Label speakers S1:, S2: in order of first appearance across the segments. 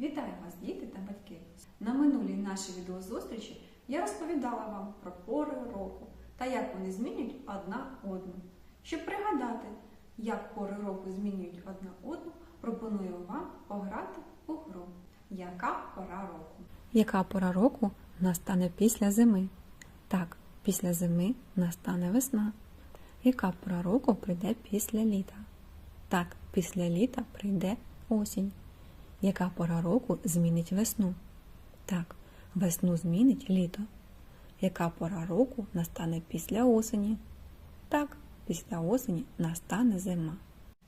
S1: Вітаю вас, діти та батьки! На минулій нашій відеозустрічі я розповідала вам про пори року та як вони змінюють одна одну. Щоб пригадати, як пори року змінюють одна одну, пропоную вам пограти у гру. Яка пора року?
S2: Яка пора року настане після зими? Так, після зими настане весна. Яка пора року прийде після літа? Так, після літа прийде осінь. Яка пора року змінить весну? Так, весну змінить літо. Яка пора року настане після осені? Так, після осені настане зима.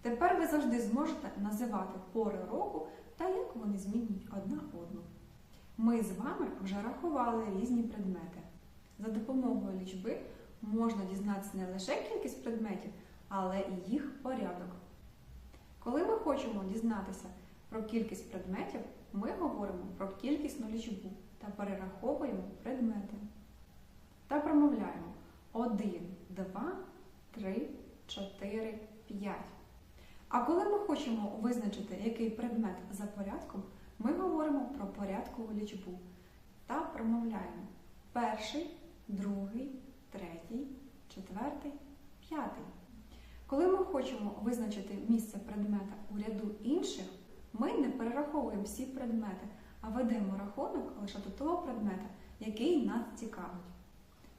S1: Тепер ви завжди зможете називати пори року та як вони змінюють одна одну. Ми з вами вже рахували різні предмети. За допомогою лічби можна дізнатися не лише кількість предметів, але і їх порядок. Коли ми хочемо дізнатися про кількість предметів, ми говоримо про кількісну лічбу та перераховуємо предмети. Та промовляємо 1, 2, 3, 4, 5. А коли ми хочемо визначити, який предмет за порядком, ми говоримо про порядкову лічбу та промовляємо перший, другий, третій, четвертий, п'ятий. Коли ми хочемо визначити місце предмета у ряду перераховуємо всі предмети, а ведемо рахунок лише до того предмета, який нас цікавить.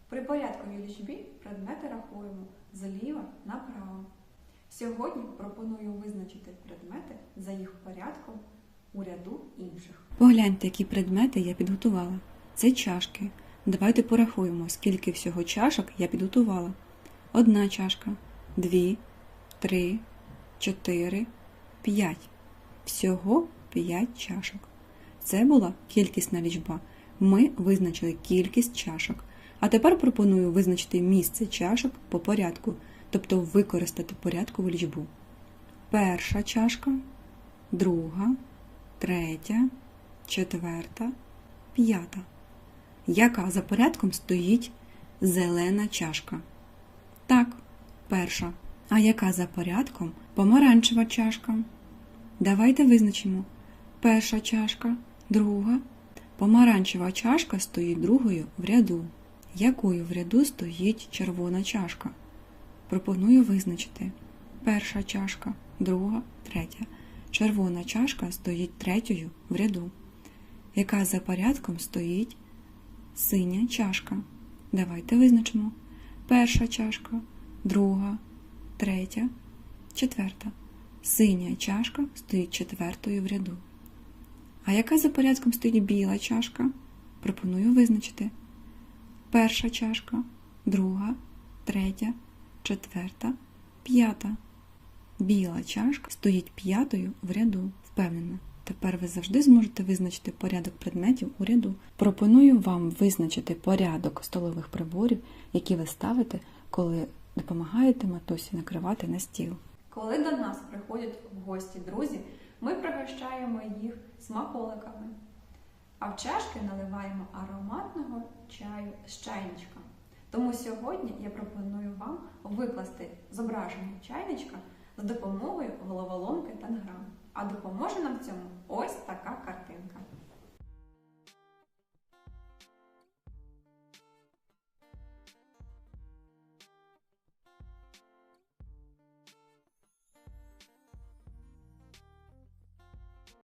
S1: При порядковій лічбі предмети рахуємо зліва направо. Сьогодні пропоную визначити предмети за їх порядком у ряду інших.
S2: Погляньте, які предмети я підготувала. Це чашки. Давайте порахуємо, скільки всього чашок я підготувала. Одна чашка, дві, три, чотири, п'ять. Всього п'ять чашок. Це була кількісна лічба. Ми визначили кількість чашок. А тепер пропоную визначити місце чашок по порядку, тобто використати порядкову лічбу. Перша чашка, друга, третя, четверта, п'ята. Яка за порядком стоїть зелена чашка? Так, перша. А яка за порядком помаранчева чашка? Давайте визначимо. Перша чашка, друга. Помаранчева чашка стоїть другою в ряду. Якою в ряду стоїть червона чашка? Пропоную визначити. Перша чашка, друга, третя. Червона чашка стоїть третьою в ряду. Яка за порядком стоїть синя чашка? Давайте визначимо. Перша чашка, друга, третя, четверта. Синя чашка стоїть четвертою в ряду. А яка за порядком стоїть біла чашка? Пропоную визначити. Перша чашка, друга, третя, четверта, п'ята. Біла чашка стоїть п'ятою в ряду. Впевнена. Тепер ви завжди зможете визначити порядок предметів у ряду. Пропоную вам визначити порядок столових приборів, які ви ставите, коли допомагаєте матусі накривати на стіл.
S1: Коли до нас приходять в гості друзі, ми пригощаємо їх смаколиками, а в чашки наливаємо ароматного чаю з чайничка. Тому сьогодні я пропоную вам викласти зображення чайничка за допомогою головоломки Танграм. А допоможе нам в цьому ось така картинка.